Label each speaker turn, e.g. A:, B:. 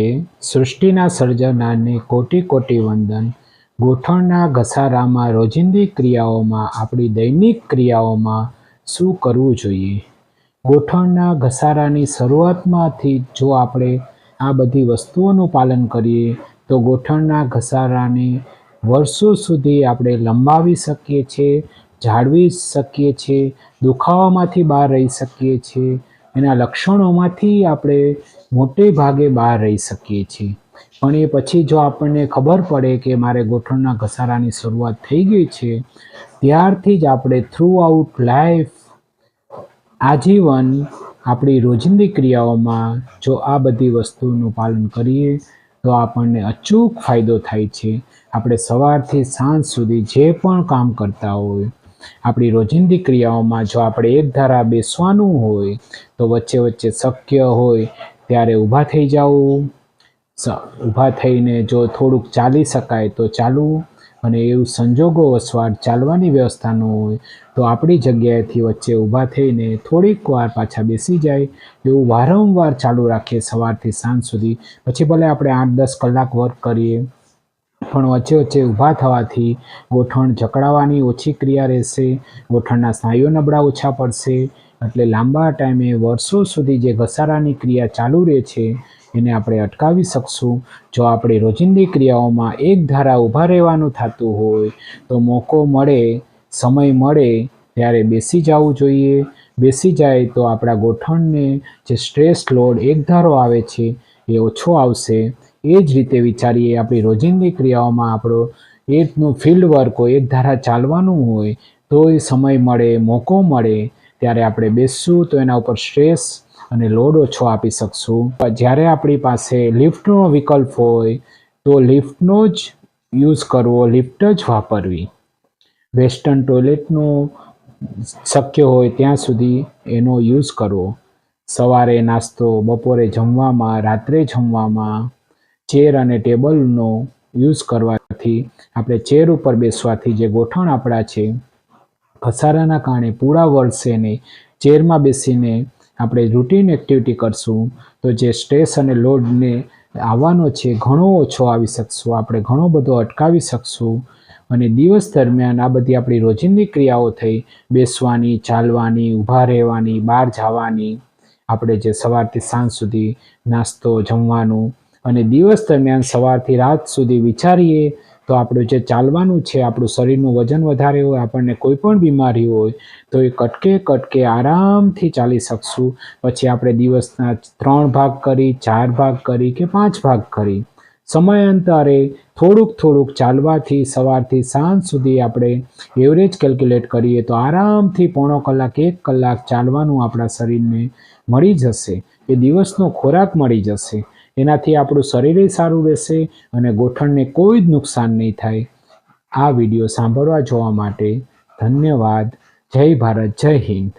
A: નમસ્તે સૃષ્ટિના સર્જનારને કોટી કોટી વંદન, ગોઠણના ઘસારામાં રોજિંદી ક્રિયાઓમાં આપણી દૈનિક ક્રિયાઓમાં શું કરવું જોઈએ? ગોઠણના ઘસારાની શરૂઆતમાંથી જો આપણે આ બધી વસ્તુઓનું પાલન કરીએ, તો ગોઠણના ઘસારાને વર્ષો સુધી આપણે લંબાવી શકીએ છીએ, જાળવી શકીએ છીએ, દુખાવામાંથી બહાર રહી શકીએ છીએ એના લક્ષણોમાંથી આપણે મોટે ભાગે બહાર રહી શકીએ છીએ. પણ એ પછી જો આપણને ખબર પડે કે મારે ગોઠણના ઘસારાની શરૂઆત થઈ ગઈ છે, ત્યારથી જ આપણે થ્રુ આઉટ લાઈફ આજીવન આપણી રોજિંદી ક્રિયાઓમાં જો આ બધી વસ્તુનું પાલન કરીએ, તો આપણને અચૂક ફાયદો થાય છે. આપણે સવારથી સાંજ સુધી જે પણ કામ કરતા હોય આપણી રોજિંદી ક્રિયાઓમાં જો આપણે એક ધારા બેસવાનું હોય, તો વચ્ચે વચ્ચે શક્ય હોય ત્યારે ઊભા થઈ જવું. ઊભા થઈને જો થોડુંક ચાલી શકાય તો ચાલવું અને એવું સંજોગો વસવાટ ચાલવાની વ્યવસ્થા હોય, તો આપણી જગ્યાએથી વચ્ચે ઊભા થઈને થોડીક વાર પાછા બેસી જાય. એવું વારંવાર ચાલુ રાખીએ સવારથી સાંજ સુધી. પછી ભલે આપણે આઠ દસ કલાક વર્ક કરીએ. પણ વચ્ચે વચ્ચે ઊભા થવાથી ગોઠણ જકડાવાની ઓછી ક્રિયા રહેશે ગોઠણના સ્નાયુઓ નબળા ઓછા પડશે, એટલે લાંબા ટાઈમે વર્ષો સુધી જે ઘસારાની ક્રિયા ચાલુ રહે છે, એને આપણે અટકાવી શકશું. જો આપણે રોજિંદી ક્રિયાઓમાં એક ધારા ઊભા રહેવાનું થતું હોય, તો મોકો મળે, સમય મળે, ત્યારે બેસી જવું જોઈએ. બેસી જાય તો આપણા ગોઠણને જે સ્ટ્રેસ લોડ એક ધારો આવે છે, એ ઓછો આવશે. એ જ રીતે વિચારીએ આપણી રોજિંદી ક્રિયાઓમાં આપણો એકનું ફિલ્ડ વર્ક હોય, એક ધારા ચાલવાનું હોય, તો એ સમય મળે, મોકો મળે, ત્યારે આપણે બેસશું તો એના ઉપર સ્ટ્રેસ અને લોડ ઓછો આપી શકશું. જ્યારે આપણી પાસે લિફ્ટનો વિકલ્પ હોય, તો લિફ્ટનો જ યુઝ કરવો લિફ્ટ જ વાપરવી. વેસ્ટર્ન ટોયલેટનો શક્ય હોય ત્યાં સુધી એનો યુઝ કરવો. સવારે નાસ્તો, બપોરે જમવામાં, રાત્રે જમવામાં ચેર અને ટેબલનો યુઝ કરવાથી આપણે ચેર ઉપર બેસવાથી જે ગોઠણ આપણા છે, ઘસારાના કારણે પૂરા વળશે નહીં. ચેરમાં બેસીને આપણે રૂટીન એક્ટિવિટી કરશું તો જે સ્ટ્રેસ અને લોડને આવવાનો છે ઘણો ઓછો આવી શકશું. આપણે ઘણો બધો અટકાવી શકશું અને દિવસ દરમિયાન આ બધી આપણી રોજિંદી ક્રિયાઓ થઈ, બેસવાની, ચાલવાની, ઊભા રહેવાની, બહાર જવાની, આપણે જે સવારથી સાંજ સુધી નાસ્તો, જમવાનું અને દિવસ દરમિયાન સવારથી રાત સુધી વિચારીએ તો આપણું જે ચાલવાનું છે, આપણું શરીરનું વજન વધારે હોય, આપણને કોઈ પણ બીમારી હોય, તો એ કટકે કટકે આરામથી ચાલી શકશું. પછી આપણે દિવસના ત્રણ ભાગ કરી, ચાર ભાગ કરી કે પાંચ ભાગ કરી. સમયાંતરે થોડુંક થોડુંક ચાલવાથી સવારથી સાંજ સુધી આપણે એવરેજ કેલ્ક્યુલેટ કરીએ તો આરામથી પોણો કલાક, એક કલાક ચાલવાનું આપણા શરીરને મળી જશે. એ દિવસનો ખોરાક મળી જશે. એનાથી આપણું શરીરે સારું રહેશે અને ગોઠણને કોઈ જ નુકસાન નહીં થાય. આ વીડિયો સાંભળવા જોવા માટે ધન્યવાદ. જય ભારત, જય હિન્દ.